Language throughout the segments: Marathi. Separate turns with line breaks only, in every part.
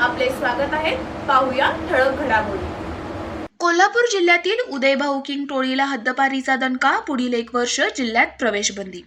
आपले स्वागत आहे. पाहूया ठळक घडामोडी. कोल्हापूर जिल्ह्यातील उदयभाऊ किंग टोळीला हद्दपारीचा दणका पुढील एक वर्ष जिल्ह्यात प्रवेश बंदी.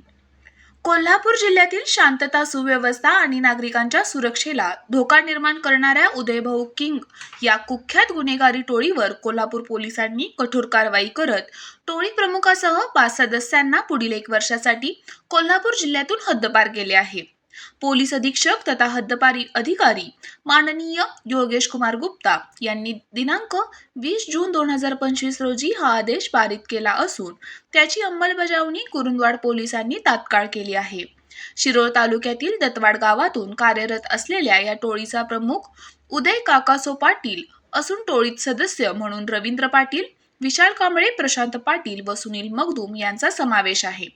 कोल्हापूर जिल्ह्यातील शांतता सुव्यवस्था आणि नागरिकांच्या सुरक्षेला धोका निर्माण करणाऱ्या उदयभाऊ किंग या कुख्यात गुन्हेगारी टोळीवर कोल्हापूर पोलिसांनी कठोर कारवाई करत टोळी प्रमुखासह पाच सदस्यांना पुढील एक वर्षासाठी कोल्हापूर जिल्ह्यातून हद्दपार केले आहे. पोलीस अधीक्षक तथा हद्दपारी अधिकारी माननीय योगेश कुमार गुप्ता यांनी दिनांक वीस जून दोन हजार पंचवीस रोजी हा आदेश पारित केला असून त्याची अंमलबजावणी कुरुंदवाड पोलिसांनी तात्काळ केली आहे. शिरोळ तालुक्यातील दत्तवाड गावातून कार्यरत असलेल्या या टोळीचा प्रमुख उदय काकासो पाटील असून टोळीत सदस्य म्हणून रवींद्र पाटील विशाल कांबळे प्रशांत पाटील व सुनील मगदूम यांचा समावेश आहे.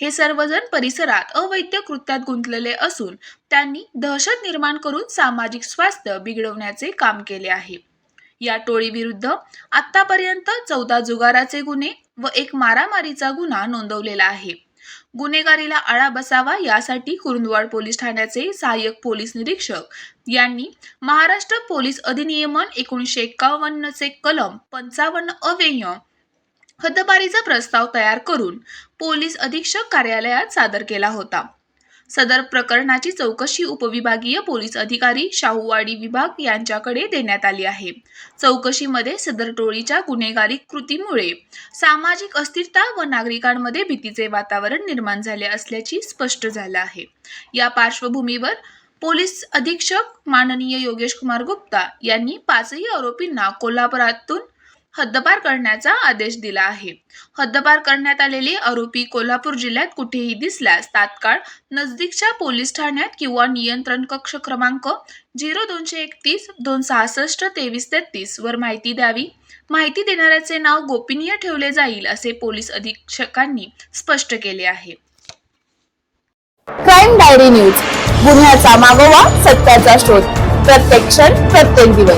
हे सर्वजण परिसरात अवैध कृत्यात गुंतलेले असून त्यांनी दहशत निर्माण करून सामाजिक स्वास्थ्य बिघडवण्याचे काम केले आहे. या टोळीविरुद्ध आतापर्यंत चौदा जुगाराचे गुन्हे व एक मारामारीचा गुन्हा नोंदवलेला आहे. गुन्हेगारीला आळा बसावा यासाठी कुरुंदवाड पोलीस ठाण्याचे सहाय्यक पोलीस निरीक्षक यांनी महाराष्ट्र पोलीस अधिनियमन एकोणीसशे एकावन्नचे कलम पंचावन्न अव्यय हद्दपारीचा प्रस्ताव तयार करून पोलीस अधीक्षक कार्यालयात सादर केला होता. सदर प्रकरणाची चौकशी उपविभागीय पोलीस अधिकारी शाहूवाडी विभाग यांच्याकडे देण्यात आली आहे. चौकशीमध्ये सदर टोळीच्या गुन्हेगारी कृतीमुळे सामाजिक अस्थिरता व नागरिकांमध्ये भीतीचे वातावरण निर्माण झाले असल्याची स्पष्ट झालं आहे. या पार्श्वभूमीवर पोलीस अधीक्षक माननीय योगेश कुमार गुप्ता यांनी पाचही आरोपींना कोल्हापुरातून हद्दपार करण्याचा आदेश दिला आहे. हद्दपार करण्यात आलेले आरोपी कोल्हापूर जिल्ह्यात कुठेही दिसल्यास तात्काळ नजदीकच्या पोलीस ठाण्यात किंवा नियंत्रण कक्ष क्रमांक झिरो दोनशे एकतीस दोन सहासष्ट तेवीस तेहतीस वर माहिती द्यावी. माहिती देणाऱ्याचे नाव गोपनीय ठेवले जाईल असे पोलीस अधीक्षकांनी स्पष्ट केले आहे.
Crime diary news. गुन्ह्याचा मागोवा सत्याचा शोध. प्रत्येक क्षण प्रत्येक दिवस.